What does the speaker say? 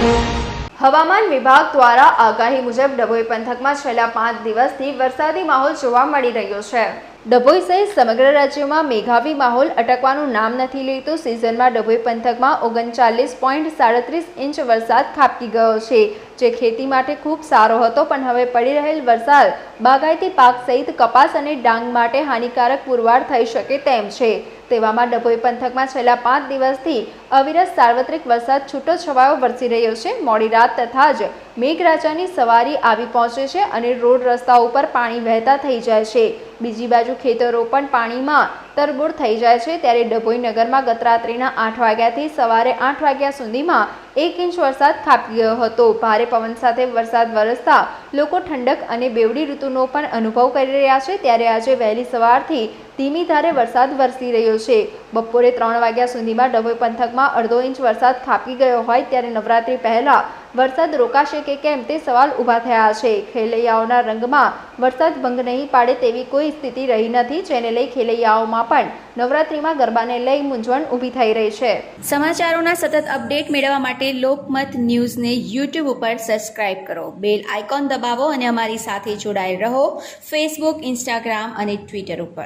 હવામાન વિભાગ દ્વારા આગાહી મુજબ ડભોઈ પંથકમાં છેલ્લા પાંચ દિવસથી વરસાદી માહોલ જોવા મળી રહ્યો છે. ડભોઈ સહિત સમગ્ર રાજ્યમાં મેઘાવી માહોલ અટકવાનું નામ નથી લેતું, સિઝનમાં ડભોઈ પંથકમાં ઓગણચાલીસ પોઈન્ટ સાડત્રીસ ઇંચ વરસાદ ખાબકી ગયો છે. જે ખેતી માટે ખૂબ સારો હતો, પણ હવે પડી રહેલ વરસાદ બાગાયતી પાક સહિત કપાસ અને ડાંગ માટે હાનિકારક પુરવાર થઈ શકે તેમ છે. તેવામાં ડભોઈ પંથકમાં છેલ્લા પાંચ દિવસથી અવિરત સાર્વત્રિક વરસાદ છૂટો છવાયો વરસી રહ્યો છે. મોડી રાત તથા જ મેઘરાજાની સવારી આવી પહોંચે છે અને રોડ રસ્તા ઉપર પાણી વહેતા થઈ જાય છે. બીજી બાજુ ખેતરો પણ પાણીમાં તરબોળ થઈ જાય છે ત્યારે ડભોઈ નગરમાં ગત રાત્રિના આઠ વાગ્યાથી સવારે આઠ વાગ્યા સુધીમાં એક ઇંચ વરસાદ ખાબકી ગયો હતો. ભારે પવન સાથે વરસાદ વરસતા લોકો ઠંડક અને બેવડી ઋતુનો પણ અનુભવ કરી રહ્યા છે. ત્યારે આજે વહેલી સવારથી ધીમી ધારે વરસાદ વરસી રહ્યો છે. બપોરે ત્રણ વાગ્યા સુધીમાં ડભોઈ પંથકમાં અડધો ઇંચ વરસાદ ખાબકી ગયો હોય ત્યારે નવરાત્રી પહેલા વરસાદ રોકાશે કે કેમ તે સવાલ ઊભા થયા છે. ખેલૈયાઓના રંગમાં વરસાદ ભંગ નહીં પાડે તેવી કોઈ સ્થિતિ રહી નથી, જેને લઈ ખેલૈયાઓમાં પણ નવરાત્રીમાં ગરબાને લઈ મૂંઝવણ ઊભી થઈ રહી છે. સમાચારોના સતત અપડેટ મેળવવા માટે લોકમત ન્યૂઝને યુટ્યુબ ઉપર સબસ્ક્રાઇબ કરો. બેલ આઇકોન દબાવો અને અમારી સાથે જોડાયેલ રહો. ફેસબુક ઇન્સ્ટાગ્રામ અને ટ્વિટર ઉપર.